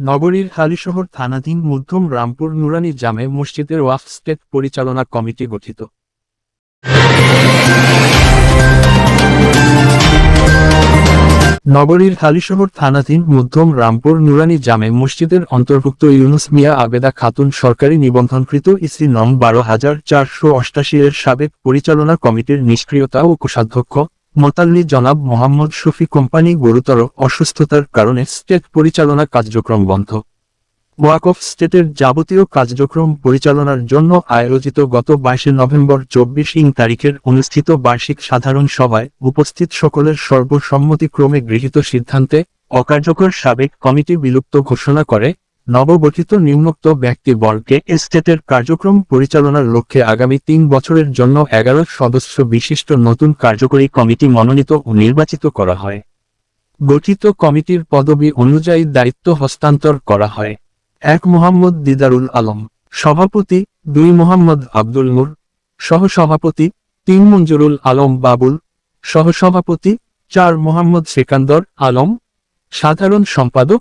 নগরীর হালিশহর থানাধীন মধ্যম রামপুর নুরানি জামে মসজিদের ওয়াফ স্টেট পরিচালনা কমিটি গঠিত। নগরীর হালিশহর থানাধীন মধ্যম রামপুর নুরানি জামে মসজিদের অন্তর্ভুক্ত ইউনুস মিয়া আবেদা খাতুন সরকারি নিবন্ধনকৃত ইসি নং বারো হাজার চারশো অষ্টাশি এর সাবেক পরিচালনা কমিটির নিষ্ক্রিয়তা ও কোষাধ্যক্ষ মোতাল্লি জনাব মোহাম্মদ শফি কোম্পানি গুরুতর অসুস্থতার কারণে স্টেট পরিচালনা কার্যক্রম বন্ধ। ওয়াকফ স্টেটের যাবতীয় কার্যক্রম পরিচালনার জন্য আয়োজিত গত বাইশে নভেম্বর চব্বিশ ইং তারিখের অনুষ্ঠিত বার্ষিক সাধারণ সভায় উপস্থিত সকলের সর্বসম্মতিক্রমে গৃহীত সিদ্ধান্তে অকার্যকর সাবেক কমিটি বিলুপ্ত ঘোষণা করে নবগঠিত নিম্নোক্ত ব্যক্তিবর্গকে এস্টেটের কার্যক্রম পরিচালনার লক্ষ্যে আগামী তিন বছরের জন্য এগারো সদস্য বিশিষ্ট নতুন কার্যকরী কমিটি মনোনীত ও নির্বাচিত করা হয়। গঠিত কমিটির পদবি অনুযায়ী দায়িত্ব হস্তান্তর করা হয়। এক মোহাম্মদ দিদারুল আলম, সভাপতি দুই মোহাম্মদ আব্দুল নূর, সহসভাপতি তিন মঞ্জুরুল আলম বাবুল, সহসভাপতি চার মোহাম্মদ সেকান্দর আলম, সাধারণ সম্পাদক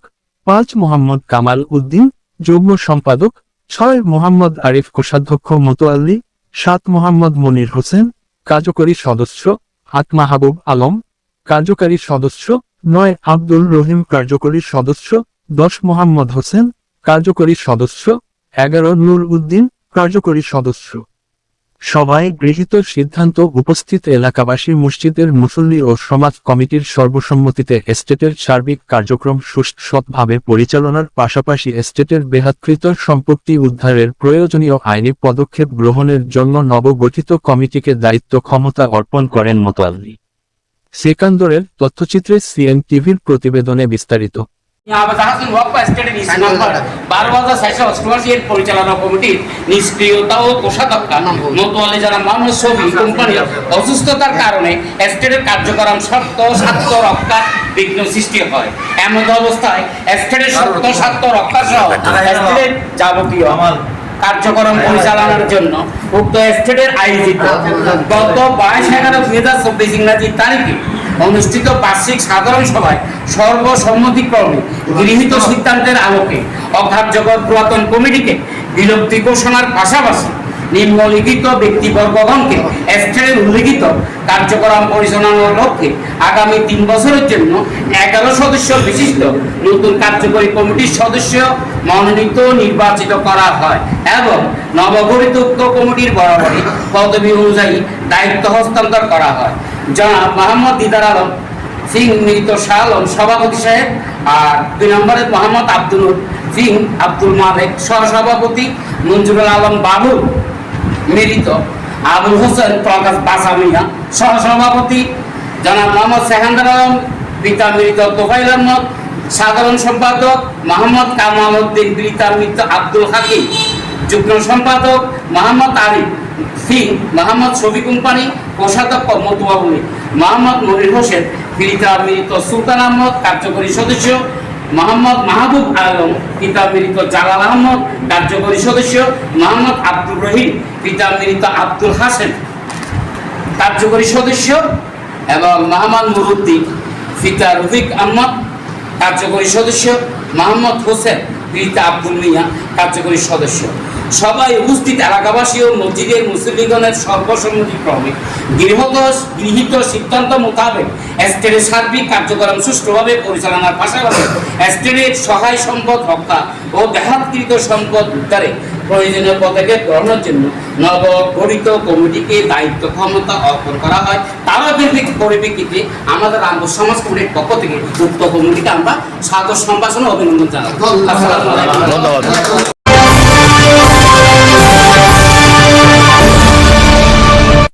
পাঁচ মোহাম্মদ কামাল উদ্দিন, যুগ্ম সম্পাদক, ছয় মোহাম্মদ আরিফ কোষাধ্যক্ষ মোতোয়াল্লি, সাত মোহাম্মদ মনির হোসেন, কার্যকরী সদস্য, আট মাহবুব আলম, কার্যকারী সদস্য, নয় আব্দুল রহিম, কার্যকরী সদস্য, দশ মোহাম্মদ হোসেন, কার্যকরী সদস্য, এগারো নূর উদ্দিন, কার্যকরী সদস্য। সভায় গৃহীত সিদ্ধান্ত উপস্থিত এলাকাবাসী মসজিদের মুসল্লি ও সমাজ কমিটির সর্বসম্মতিতে এস্টেটের সার্বিক কার্যক্রম সুষ্ঠুভাবে পরিচালনার পাশাপাশি এস্টেটের বেহাতকৃত সম্পত্তি উদ্ধারের প্রয়োজনীয় আইনি পদক্ষেপ গ্রহণের জন্য নবগঠিত কমিটিকে দায়িত্ব ক্ষমতা অর্পণ করেন মোতাল্লি। সেকান্দরের তথ্যচিত্রে সিএন টিভির প্রতিবেদনে বিস্তারিত। আবেদা হাসান ওয়াক্ফ স্টেটের ইসি নাম্বার বারো হাজার ছয়শো অষ্টআশি এর পরিচালনা কমিটির নিষ্ক্রিয়তা ও কোষাধ্যক্ষা মতোয়ালি যারা মানুষ ছবি কোম্পানির অসুস্থতার কারণে স্টেটের কার্যক্রম শর্ত স্বার্থ রক্ষার বিঘ্ন সৃষ্টি হয়। এমন অবস্থায় স্টেটের শর্ত স্বার্থ রক্ষা সহ স্টেটের যাবতীয় কার্যক্রম পরিচালনার জন্য উক্ত স্টেটের আয়োজিত গত বাইশ এগারো দুই হাজার চব্বিশ ইংরাজি তারিখে অনুষ্ঠিত বার্ষিক সাধারণ সভায় সর্বসম্মতিক্রমে গৃহীত সিদ্ধান্তের আলোকে জগৎ পুরাতন কমিটিকে বিলুপ্তি ঘোষণার পাশাপাশি নিম্নলিখিত ব্যক্তিবর্গগণকে স্টেটের উল্লিখিত কার্যক্রম পরিচালনার লক্ষ্যে আগামী তিন বছরের জন্য এগারো সদস্য বিশিষ্ট নতুন কার্যকরী কমিটির সদস্য মনোনীত নির্বাচিত করা হয় এবং নবগঠিত উক্ত কমিটির বরাবরই পদবি অনুযায়ী দায়িত্ব হস্তান্তর করা হয়। জনাব মোহাম্মদ দিদার আলম, সিং মৃত শাহ আলম সভাপতি সাহেব আর দুই নম্বরে মোহাম্মদ আব্দুল সিং আব্দুল মালেক সহসভাপতি, মঞ্জুরুল আলম বাবুল মৃত আবুল হোসেন প্রকাশ বাসামিয়া, সহসভাপতি জনাব মোহাম্মদ সেহান্দার আলম, পিতা মৃত তোফাইল আহমদ, সাধারণ সম্পাদক মোহাম্মদ কামাল উদ্দিন পিতা মৃত আব্দুল হাকিম, যুগ্ম সম্পাদক মোহাম্মদ আরিফ সিং, মোহাম্মদ শফি কোম্পানি কোষাধ্যক্ষ মতুয়াবুলি মোহাম্মদ মনির হোসেন, পিতা মৃত সুলতান আহমদ, কার্যকরী সদস্য মোহাম্মদ মাহবুব আলম, পিতা মৃত জালাল আহমদ কার্যকরী সদস্য মোহাম্মদ আব্দুর রহিম, পিতা মৃত আব্দুল হাসেন কার্যকরী সদস্য এবং মোহাম্মদ নুরুদ্দিন পিতা রফিক আহমদ। কার্যকরী সদস্য মোহাম্মদ হোসেন, পিতা আব্দুল মিয়া। কার্যকরী সদস্য। সবাই উপস্থিত এলাকাবাসী ও মসজিদের মুসলিগণের সর্বসম্মতিক্রমে গৃহত গৃহীত সিদ্ধান্ত মোতাবেক স্টেটের সার্বিক কার্যক্রম সুষ্ঠুভাবে পরিচালনার পাশাপাশি স্টেটের সহায় সম্পদ রক্ষা ও দেহাৎকৃত সম্পদ উদ্ধারে প্রয়োজনীয় পদক্ষেপ গ্রহণের জন্য নবগঠিত কমিটিকে দায়িত্ব ক্ষমতা অর্পণ করা হয়। তার পরিপ্রেক্ষিতে আমাদের আঙ্গ সমাজ কমিটির পক্ষ থেকে উক্ত কমিটিকে আমরা স্বাগত সম্ভাষণ অভিনন্দন জানাই ধন্যবাদ।